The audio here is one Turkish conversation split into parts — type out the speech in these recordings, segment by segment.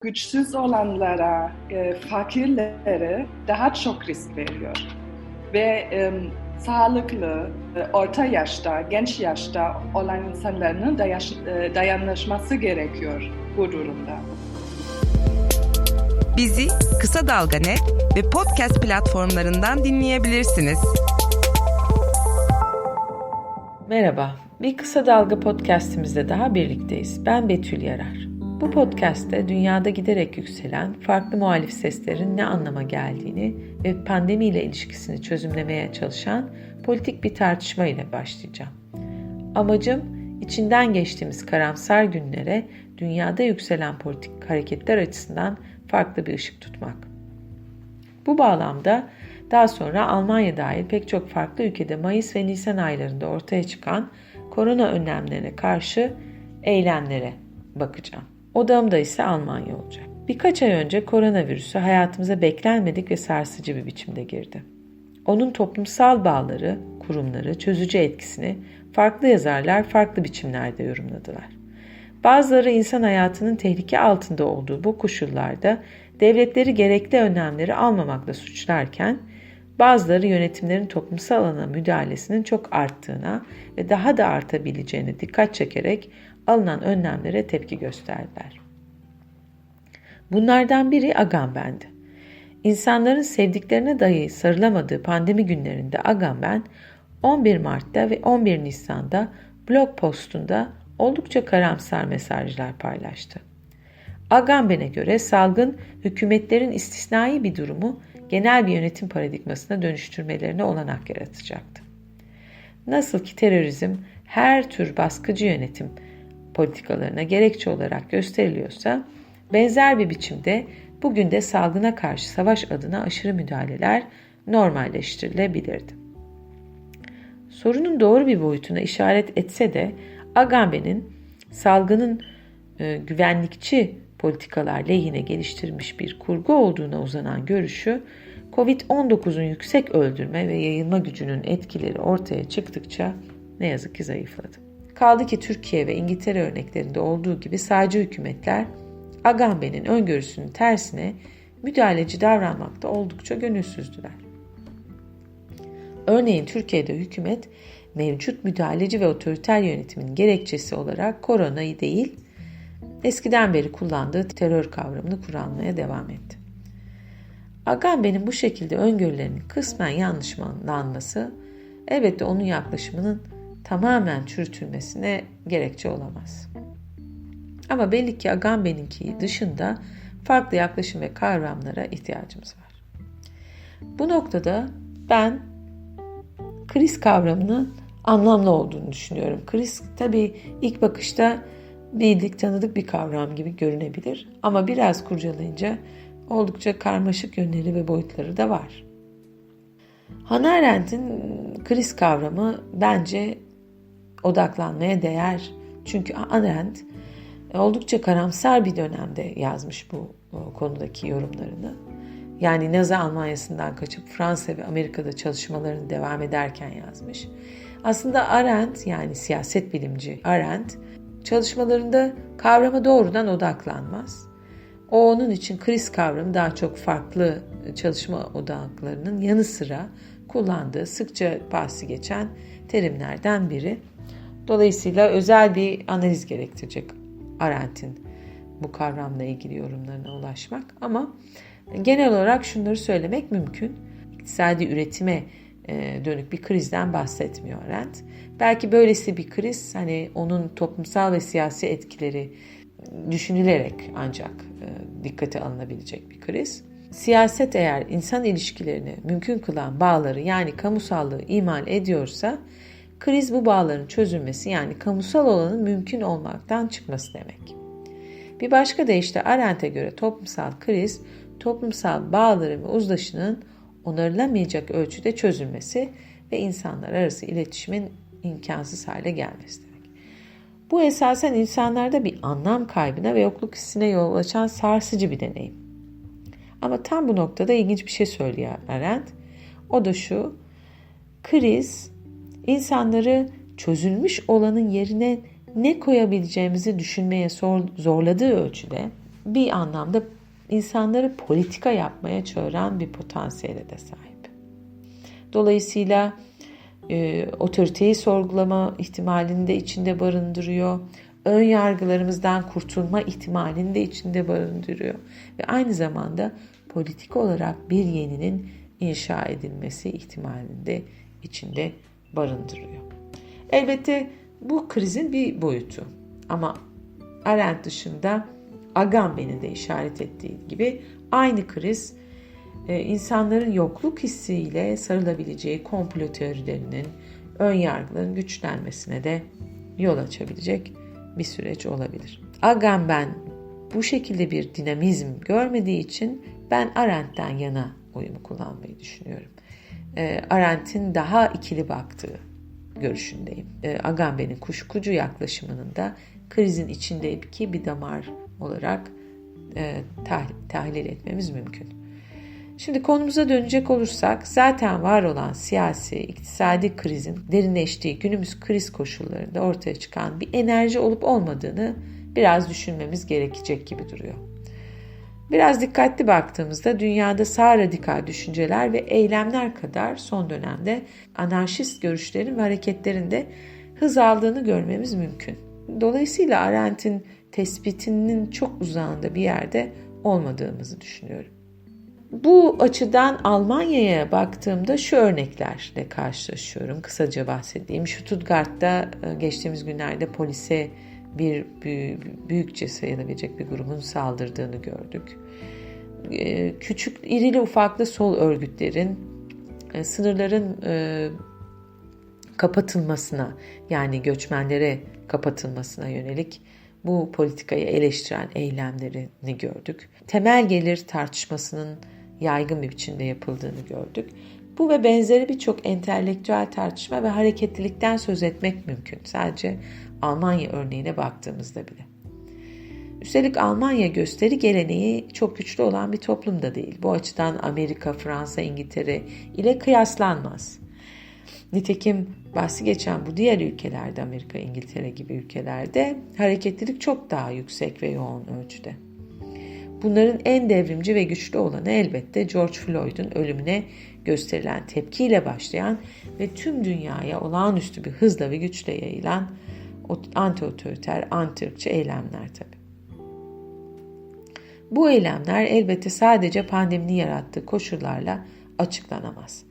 güçsüz olanlara, e, fakirlere daha çok risk veriyor. Ve e, sağlıklı, e, orta yaşta, genç yaşta olan insanların dayaş, e, dayanışması gerekiyor bu durumda. Bizi Kısa Dalga Net ve podcast platformlarından dinleyebilirsiniz. Merhaba, bir Kısa Dalga podcastimizde daha birlikteyiz. Ben Betül Yarar. Bu podcast'te dünyada giderek yükselen farklı muhalif seslerin ne anlama geldiğini ve pandemiyle ilişkisini çözümlemeye çalışan politik bir tartışma ile başlayacağım. Amacım içinden geçtiğimiz karamsar günlere dünyada yükselen politik hareketler açısından farklı bir ışık tutmak. Bu bağlamda daha sonra Almanya dahil pek çok farklı ülkede Mayıs ve Nisan aylarında ortaya çıkan korona önlemlerine karşı eylemlere bakacağım. Odamda ise Almanya olacak. Birkaç ay önce koronavirüsü hayatımıza beklenmedik ve sarsıcı bir biçimde girdi. Onun toplumsal bağları, kurumları, çözücü etkisini farklı yazarlar farklı biçimlerde yorumladılar. Bazıları insan hayatının tehlike altında olduğu bu koşullarda devletleri gerekli önlemleri almamakla suçlarken, bazıları yönetimlerin toplumsal alana müdahalesinin çok arttığına ve daha da artabileceğine dikkat çekerek alınan önlemlere tepki gösterdiler. Bunlardan biri Agamben'di. İnsanların sevdiklerine dahi sarılamadığı pandemi günlerinde Agamben 11 Mart'ta ve 11 Nisan'da blog postunda oldukça karamsar mesajlar paylaştı. Agamben'e göre salgın hükümetlerin istisnai bir durumu genel bir yönetim paradigmasına dönüştürmelerine olanak yaratacaktı. Nasıl ki terörizm her tür baskıcı yönetim politikalarına gerekçe olarak gösteriliyorsa benzer bir biçimde bugün de salgına karşı savaş adına aşırı müdahaleler normalleştirilebilirdi. Sorunun doğru bir boyutuna işaret etse de Agamben'in salgının e, güvenlikçi politikalar lehine geliştirilmiş bir kurgu olduğuna uzanan görüşü COVID-19'un yüksek öldürme ve yayılma gücünün etkileri ortaya çıktıkça ne yazık ki zayıfladı. Kaldı ki Türkiye ve İngiltere örneklerinde olduğu gibi sağcı hükümetler Agamben'in öngörüsünün tersine müdahaleci davranmakta oldukça gönülsüzdüler. Örneğin Türkiye'de hükümet mevcut müdahaleci ve otoriter yönetimin gerekçesi olarak koronayı değil, eskiden beri kullandığı terör kavramını kullanmaya devam etti. Agamben'in bu şekilde öngörülerinin kısmen yanlışlanması elbette onun yaklaşımının tamamen çürütülmesine gerekçe olamaz. Ama belli ki Agamben'inki dışında farklı yaklaşım ve kavramlara ihtiyacımız var. Bu noktada ben kriz kavramının anlamlı olduğunu düşünüyorum. Kriz tabii ilk bakışta bildik tanıdık bir kavram gibi görünebilir ama biraz kurcalayınca oldukça karmaşık yönleri ve boyutları da var. Hannah Arendt'in kriz kavramı bence odaklanmaya değer. Çünkü Arendt oldukça karamsar bir dönemde yazmış bu konudaki yorumlarını. Yani Nazi Almanya'sından kaçıp Fransa ve Amerika'da çalışmalarını devam ederken yazmış. Aslında Arendt yani siyaset bilimci Arendt çalışmalarında kavrama doğrudan odaklanmaz. O onun için kriz kavramı daha çok farklı çalışma odaklarının yanı sıra kullandığı sıkça bahsi geçen terimlerden biri. Dolayısıyla özel bir analiz gerektirecek Arendt'in bu kavramla ilgili yorumlarına ulaşmak. Ama genel olarak şunları söylemek mümkün. İktisadi üretime e, dönük bir krizden bahsetmiyor Arendt. Belki böylesi bir kriz hani onun toplumsal ve siyasi etkileri düşünülerek ancak e, dikkate alınabilecek bir kriz. Siyaset eğer insan ilişkilerini mümkün kılan bağları yani kamusallığı imal ediyorsa kriz bu bağların çözülmesi yani kamusal olanın mümkün olmaktan çıkması demek. Bir başka deyişle Arendt'e göre toplumsal kriz toplumsal bağların ve uzlaşının onarılamayacak ölçüde çözülmesi ve insanlar arası iletişimin imkansız hale gelmesi demek. Bu esasen insanlarda bir anlam kaybına ve yokluk hissine yol açan sarsıcı bir deneyim. Ama tam bu noktada ilginç bir şey söylüyor Arendt. O da şu, kriz insanları çözülmüş olanın yerine ne koyabileceğimizi düşünmeye zorladığı ölçüde bir anlamda insanları politika yapmaya çağıran bir potansiyele de sahip. Dolayısıyla e, otoriteyi sorgulama ihtimalini de içinde barındırıyor. Ön yargılarımızdan kurtulma ihtimalini de içinde barındırıyor. Ve aynı zamanda politik olarak bir yeninin inşa edilmesi ihtimalini de içinde barındırıyor. Elbette bu krizin bir boyutu. Ama Arendt dışında Agamben'in de işaret ettiği gibi aynı kriz e, insanların yokluk hissiyle sarılabileceği komplo teorilerinin, ön yargıların güçlenmesine de yol açabilecek bir süreç olabilir. Agamben bu şekilde bir dinamizm görmediği için ben Arendt'ten yana oyumu kullanmayı düşünüyorum. E, Arendt'in daha ikili baktığı görüşündeyim. E, Agamben'in kuşkucu yaklaşımının da krizin içindeki bir damar olarak e, tahlil etmemiz mümkün. Şimdi konumuza dönecek olursak zaten var olan siyasi, iktisadi krizin derinleştiği günümüz kriz koşullarında ortaya çıkan bir enerji olup olmadığını biraz düşünmemiz gerekecek gibi duruyor. Biraz dikkatli baktığımızda dünyada sağ radikal düşünceler ve eylemler kadar son dönemde anarşist görüşlerin ve hareketlerin de hız aldığını görmemiz mümkün. Dolayısıyla Arendt'in tespitinin çok uzağında bir yerde olmadığımızı düşünüyorum. Bu açıdan Almanya'ya baktığımda şu örneklerle karşılaşıyorum. Kısaca bahsedeyim. Stuttgart'ta e, geçtiğimiz günlerde polise bir büyükçe sayılabilecek bir grubun saldırdığını gördük. E, küçük, irili ufaklı sol örgütlerin e, sınırların kapatılmasına yani göçmenlere kapatılmasına yönelik bu politikayı eleştiren eylemlerini gördük. Temel gelir tartışmasının yaygın bir biçimde yapıldığını gördük. Bu ve benzeri birçok entelektüel tartışma ve hareketlilikten söz etmek mümkün. Sadece Almanya örneğine baktığımızda bile. Üstelik Almanya gösteri geleneği çok güçlü olan bir toplum da değil. Bu açıdan Amerika, Fransa, İngiltere ile kıyaslanmaz. Nitekim bahsi geçen bu diğer ülkelerde Amerika, İngiltere gibi ülkelerde hareketlilik çok daha yüksek ve yoğun ölçüde. Bunların en devrimci ve güçlü olanı elbette George Floyd'un ölümüne gösterilen tepkiyle başlayan ve tüm dünyaya olağanüstü bir hızla ve güçle yayılan anti-otoriter, anti-ırkçı eylemler tabi. Bu eylemler elbette sadece pandeminin yarattığı koşullarla açıklanamaz.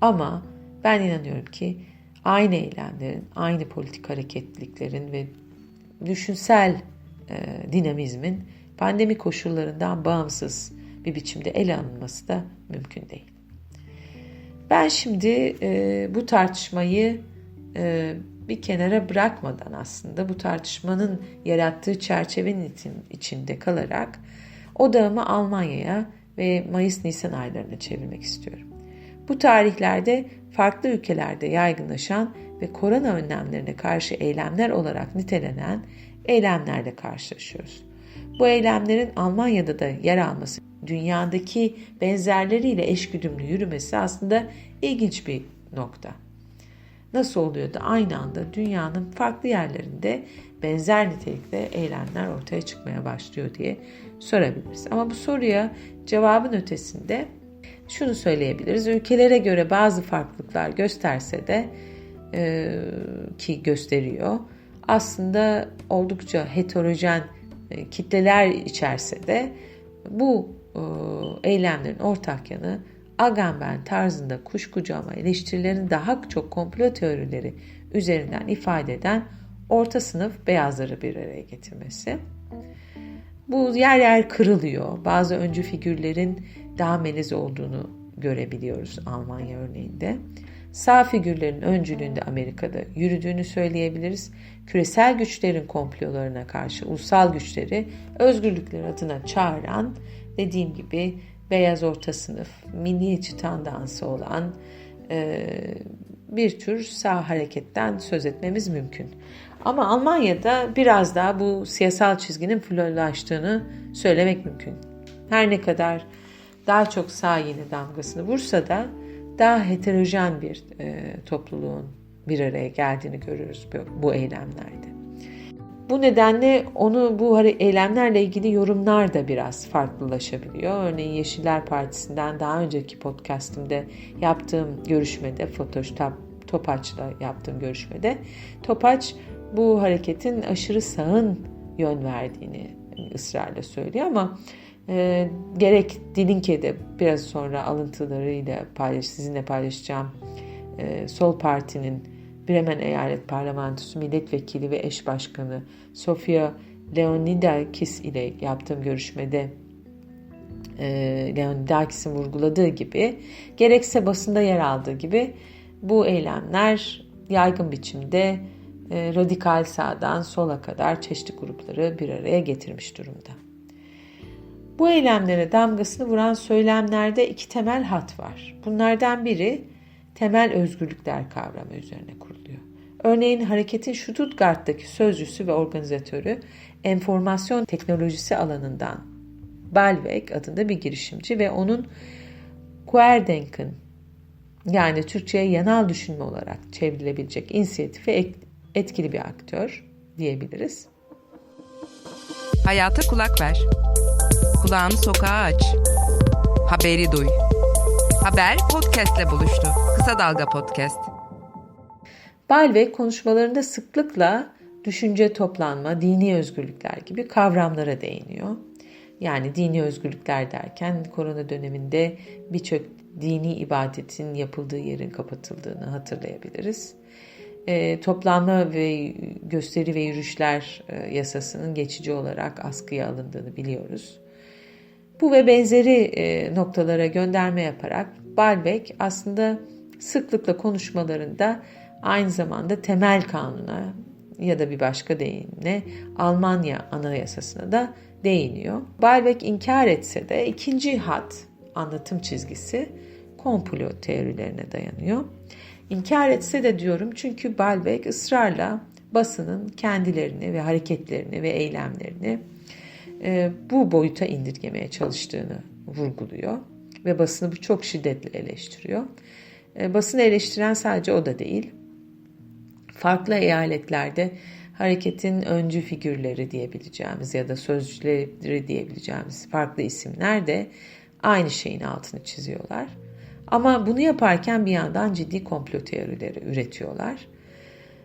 Ama ben inanıyorum ki aynı eylemlerin, aynı politik hareketliliklerin ve düşünsel e, dinamizmin pandemi koşullarından bağımsız bir biçimde ele alınması da mümkün değil. Ben şimdi e, bu tartışmayı e, bir kenara bırakmadan aslında bu tartışmanın yarattığı çerçevenin içinde kalarak odağımı Almanya'ya ve Mayıs-Nisan aylarına çevirmek istiyorum. Bu tarihlerde farklı ülkelerde yaygınlaşan ve korona önlemlerine karşı eylemler olarak nitelenen eylemlerle karşılaşıyoruz. Bu eylemlerin Almanya'da da yer alması, dünyadaki benzerleriyle eşgüdümlü yürümesi aslında ilginç bir nokta. Nasıl oluyor da aynı anda dünyanın farklı yerlerinde benzer nitelikte eylemler ortaya çıkmaya başlıyor diye sorabiliriz. Ama bu soruya cevabın ötesinde şunu söyleyebiliriz. Ülkelere göre bazı farklılıklar gösterse de e, ki gösteriyor. Aslında oldukça heterojen e, kitleler içerse de bu e, eylemlerin ortak yanı Agamben tarzında kuşkucu ama eleştirilerin daha çok komplo teorileri üzerinden ifade eden orta sınıf beyazları bir araya getirmesi. Bu yer yer kırılıyor. Bazı öncü figürlerin daha melez olduğunu görebiliyoruz Almanya örneğinde. Sağ figürlerin öncülüğünde Amerika'da yürüdüğünü söyleyebiliriz. Küresel güçlerin komplolarına karşı ulusal güçleri özgürlükler adına çağıran dediğim gibi beyaz orta sınıf, milliyetçi tandansı olan e, bir tür sağ hareketten söz etmemiz mümkün. Ama Almanya'da biraz daha bu siyasal çizginin florlaştığını söylemek mümkün. Her ne kadar daha çok sağ yeni damgasını vursa da daha heterojen bir e, topluluğun bir araya geldiğini görürüz bu, bu eylemlerde. Bu nedenle onu bu eylemlerle ilgili yorumlar da biraz farklılaşabiliyor. Örneğin Yeşiller Partisi'nden daha önceki podcastımda yaptığım görüşmede, Fotoş Topaç'la yaptığım görüşmede Topaç bu hareketin aşırı sağın yön verdiğini ısrarla söylüyor ama e, gerek Dilinke'de biraz sonra alıntılarıyla paylaş, sizinle paylaşacağım e, Sol Parti'nin Bremen Eyalet Parlamentosu Milletvekili ve eş başkanı Sofia Leonidakis ile yaptığım görüşmede e, Leonidakis'in vurguladığı gibi gerekse basında yer aldığı gibi bu eylemler yaygın biçimde e, radikal sağdan sola kadar çeşitli grupları bir araya getirmiş durumda. Bu eylemlere damgasını vuran söylemlerde iki temel hat var. Bunlardan biri temel özgürlükler kavramı üzerine kuruluyor. Örneğin hareketin Stuttgart'taki sözcüsü ve organizatörü enformasyon teknolojisi alanından Balweg adında bir girişimci ve onun Querdenken yani Türkçe'ye yanal düşünme olarak çevrilebilecek inisiyatifi etkili bir aktör diyebiliriz. Hayata kulak ver. Kulağını sokağa aç. Haberi duy. Haber podcastle buluştu. Kısa Dalga Podcast. Balve konuşmalarında sıklıkla düşünce toplanma, dini özgürlükler gibi kavramlara değiniyor. Yani dini özgürlükler derken korona döneminde birçok dini ibadetin yapıldığı yerin kapatıldığını hatırlayabiliriz. E, toplanma ve gösteri ve yürüyüşler e, yasasının geçici olarak askıya alındığını biliyoruz. Bu ve benzeri e, noktalara gönderme yaparak Balbek aslında sıklıkla konuşmalarında aynı zamanda temel kanuna ya da bir başka deyimle Almanya Anayasası'na da değiniyor. Balbek inkar etse de ikinci hat anlatım çizgisi komplo teorilerine dayanıyor. İnkar etse de diyorum çünkü Balbek ısrarla basının kendilerini ve hareketlerini ve eylemlerini e, bu boyuta indirgemeye çalıştığını vurguluyor ve basını bu çok şiddetle eleştiriyor. E, basını eleştiren sadece o da değil. Farklı eyaletlerde hareketin öncü figürleri diyebileceğimiz ya da sözcüleri diyebileceğimiz farklı isimler de aynı şeyin altını çiziyorlar. Ama bunu yaparken bir yandan ciddi komplo teorileri üretiyorlar.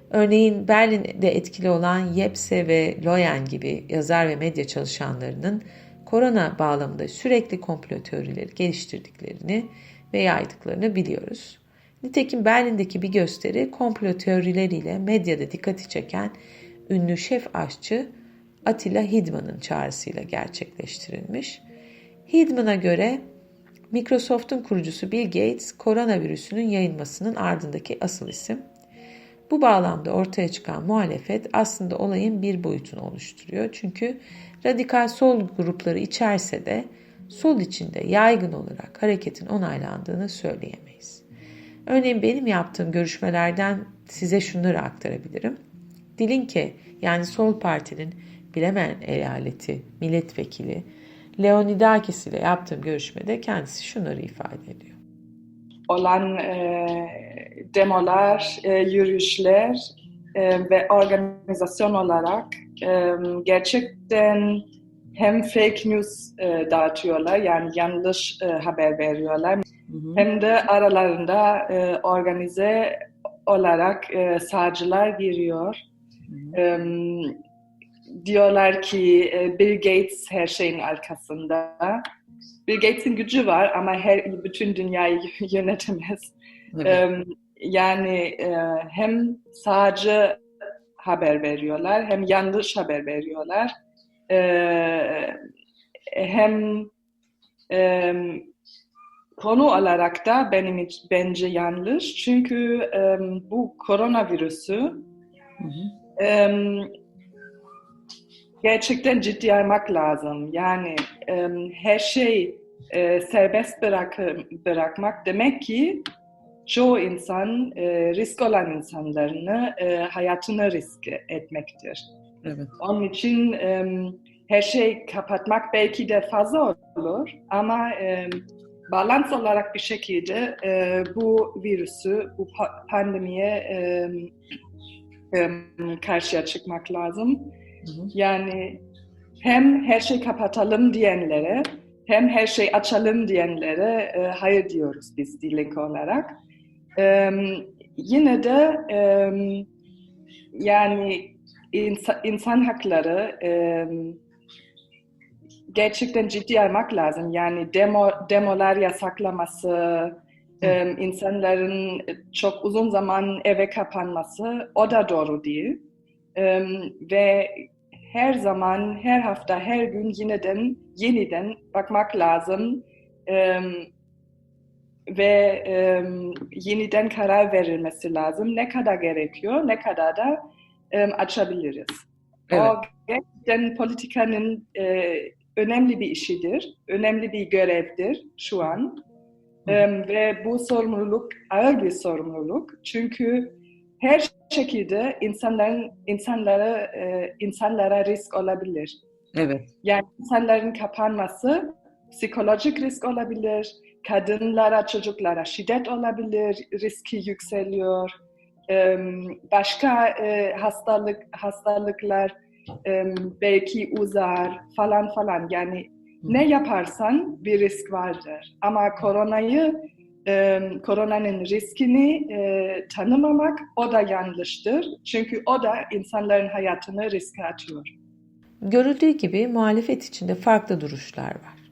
Örneğin Berlin'de etkili olan Yepse ve Loyen gibi yazar ve medya çalışanlarının korona bağlamında sürekli komplo teorileri geliştirdiklerini ve yaydıklarını biliyoruz. Nitekim Berlin'deki bir gösteri komplo teorileriyle medyada dikkati çeken ünlü şef aşçı Attila Hidman'ın çağrısıyla gerçekleştirilmiş. Hidman'a göre Microsoft'un kurucusu Bill Gates koronavirüsünün yayılmasının ardındaki asıl isim. Bu bağlamda ortaya çıkan muhalefet aslında olayın bir boyutunu oluşturuyor. Çünkü radikal sol grupları içerse de sol içinde yaygın olarak hareketin onaylandığını söyleyemeyiz. Örneğin benim yaptığım görüşmelerden size şunları aktarabilirim. Dilinke yani Sol Parti'nin Bilemen eyaleti milletvekili Leonidakis ile yaptığım görüşmede kendisi şunları ifade ediyor. Olan e, demolar, e, yürüyüşler e, ve organizasyon olarak e, gerçekten hem fake news e, dağıtıyorlar yani yanlış e, haber veriyorlar hı hı. hem de aralarında e, organize olarak e, sağcılar giriyor. Hı hı. E, diyorlar ki e, Bill Gates her şeyin arkasında. Bill Gates'in gücü var ama her bütün dünyayı yönetemez. Evet. Yani e, hem sadece haber veriyorlar hem yanlış haber veriyorlar. E, hem konu olarak da benim bence yanlış çünkü bu koronavirüsü hı hı gerçekten ciddi almak lazım. Yani e, her şey e, serbest bırak, bırakmak demek ki çoğu insan e, risk olan insanlarını e, hayatını risk etmektir. Evet. Onun için e, her şey kapatmak belki de fazla olur ama e, balans olarak bir şekilde e, bu virüsü, bu pandemiye e, e, karşıya çıkmak lazım. Yani hem her şey kapatalım diyenlere hem her şey açalım diyenlere e, hayır diyoruz biz Dilink olarak. E, yine de e, yani insan, insan hakları e, gerçekten ciddi almak lazım. Yani demo, demolar yasaklaması, e, insanların çok uzun zaman eve kapanması o da doğru değil. E, ve her zaman, her hafta, her gün yeniden, yeniden bakmak lazım. E, ve e, yeniden karar verilmesi lazım. Ne kadar gerekiyor, ne kadar da e, açabiliriz. Evet. O gerçekten politikanın e, önemli bir işidir, önemli bir görevdir şu an. E, ve bu sorumluluk ağır bir sorumluluk. Çünkü her şekilde insanların insanlara e, insanlara risk olabilir. Evet. Yani insanların kapanması psikolojik risk olabilir, kadınlara, çocuklara şiddet olabilir, riski yükseliyor. Başka hastalık hastalıklar belki uzar falan falan. Yani ne yaparsan bir risk vardır. Ama koronayı koronanın riskini tanımamak o da yanlıştır. Çünkü o da insanların hayatını riske atıyor. Görüldüğü gibi muhalefet içinde farklı duruşlar var.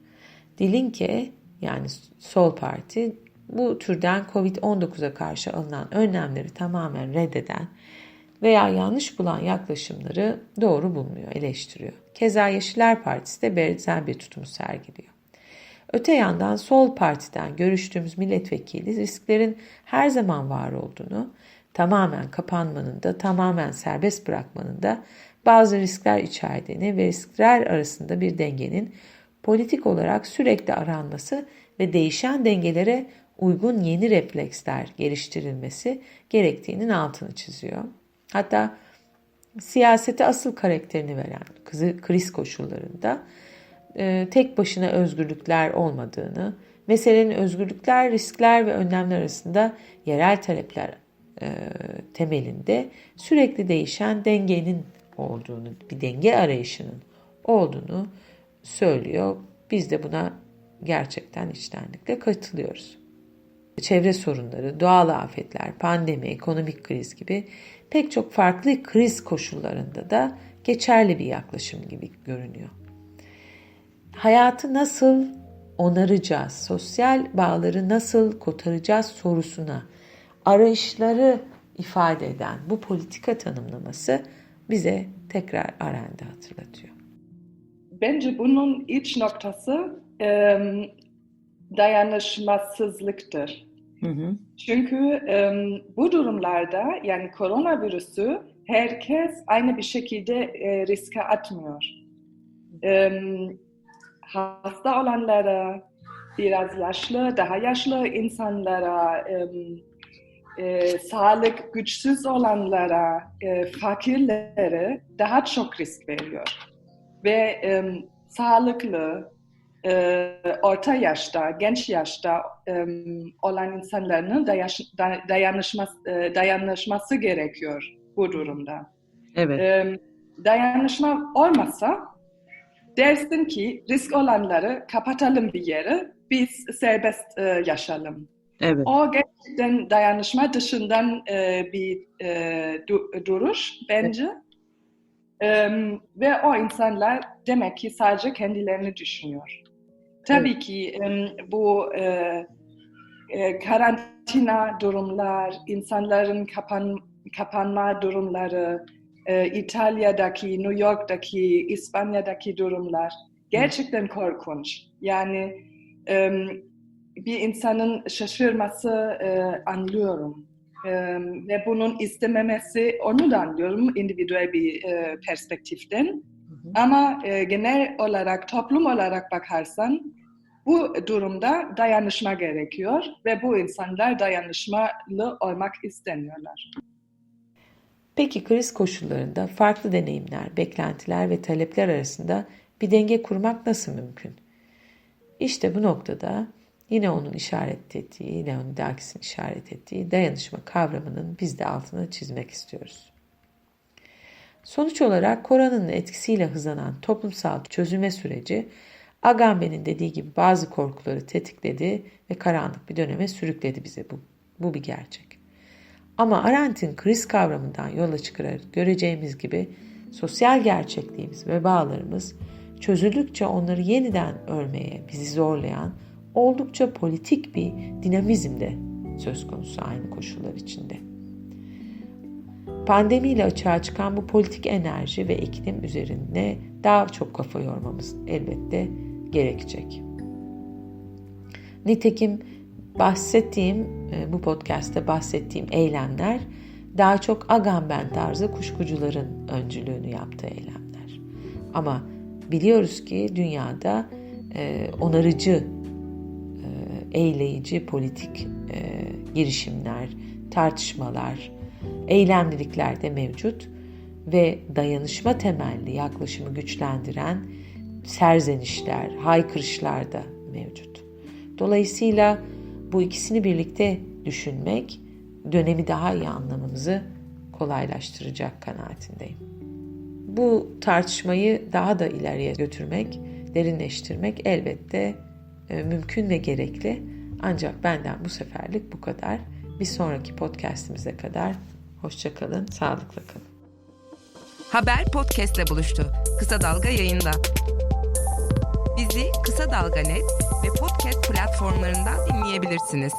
Dilinke yani Sol Parti bu türden Covid-19'a karşı alınan önlemleri tamamen reddeden veya yanlış bulan yaklaşımları doğru bulmuyor, eleştiriyor. Keza Yeşiller Partisi de benzer bir tutumu sergiliyor. Öte yandan Sol Parti'den görüştüğümüz milletvekili risklerin her zaman var olduğunu, tamamen kapanmanın da tamamen serbest bırakmanın da bazı riskler içerdiğini ve riskler arasında bir dengenin politik olarak sürekli aranması ve değişen dengelere uygun yeni refleksler geliştirilmesi gerektiğinin altını çiziyor. Hatta siyasete asıl karakterini veren kriz koşullarında e, tek başına özgürlükler olmadığını, meselenin özgürlükler, riskler ve önlemler arasında yerel talepler e, temelinde sürekli değişen dengenin olduğunu, bir denge arayışının olduğunu söylüyor. Biz de buna gerçekten içtenlikle katılıyoruz. Çevre sorunları, doğal afetler, pandemi, ekonomik kriz gibi pek çok farklı kriz koşullarında da geçerli bir yaklaşım gibi görünüyor. Hayatı nasıl onaracağız, sosyal bağları nasıl kotaracağız sorusuna arayışları ifade eden bu politika tanımlaması bize tekrar Arendt'i hatırlatıyor. Bence bunun iç noktası dayanışmasızlıktır. Hı hı. Çünkü e, bu durumlarda yani koronavirüsü herkes aynı bir şekilde e, riske atmıyor. E, hasta olanlara, biraz yaşlı, daha yaşlı insanlara, e, e, sağlık güçsüz olanlara, e, fakirlere daha çok risk veriyor. Ve e, sağlıklı, orta yaşta, genç yaşta e, olan insanların dayanışması, e, dayanışması gerekiyor bu durumda. Evet. E, dayanışma olmasa dersin ki risk olanları kapatalım bir yere, biz serbest e, yaşayalım. Evet. O gerçekten dayanışma dışından e, bir e, du, duruş bence. Evet. E, ve o insanlar demek ki sadece kendilerini düşünüyor. Tabii evet. ki bu e, e, karantina durumlar, insanların kapan, kapanma durumları, e, İtalya'daki, New York'taki, İspanya'daki durumlar gerçekten korkunç. Yani bir insanın şaşırması anlıyorum. Ve bunun istememesi onu da anlıyorum individual bir perspektiften. Hı. Ama e, genel olarak, toplum olarak bakarsan bu durumda dayanışma gerekiyor ve bu insanlar dayanışmalı olmak istemiyorlar. Peki kriz koşullarında farklı deneyimler, beklentiler ve talepler arasında bir denge kurmak nasıl mümkün? İşte bu noktada Yine onun işaret ettiği, Leonidakis'in işaret ettiği dayanışma kavramının biz de altını çizmek istiyoruz. Sonuç olarak koronanın etkisiyle hızlanan toplumsal çözülme süreci Agamben'in dediği gibi bazı korkuları tetikledi ve karanlık bir döneme sürükledi bize bu. Bu bir gerçek. Ama Arendt'in kriz kavramından yola çıkarak göreceğimiz gibi sosyal gerçekliğimiz ve bağlarımız çözüldükçe onları yeniden örmeye bizi zorlayan oldukça politik bir dinamizm de söz konusu aynı koşullar içinde. Pandemiyle açığa çıkan bu politik enerji ve iklim üzerine daha çok kafa yormamız elbette gerekecek. Nitekim bahsettiğim e, bu podcast'te bahsettiğim eylemler daha çok Agamben tarzı kuşkucuların öncülüğünü yaptığı eylemler. Ama biliyoruz ki dünyada e, onarıcı, e, eyleyici politik girişimler, tartışmalar, eylemlilikler de mevcut ve dayanışma temelli yaklaşımı güçlendiren serzenişler, haykırışlar da mevcut. Dolayısıyla bu ikisini birlikte düşünmek dönemi daha iyi anlamamızı kolaylaştıracak kanaatindeyim. Bu tartışmayı daha da ileriye götürmek, derinleştirmek elbette e, mümkün ve gerekli. Ancak benden bu seferlik bu kadar. Bir sonraki podcastimize kadar hoşçakalın, sağlıkla kalın. Haber podcastle buluştu. Kısa Dalga yayında. Bizi Kısa Dalga Net ve podcast platformlarından dinleyebilirsiniz.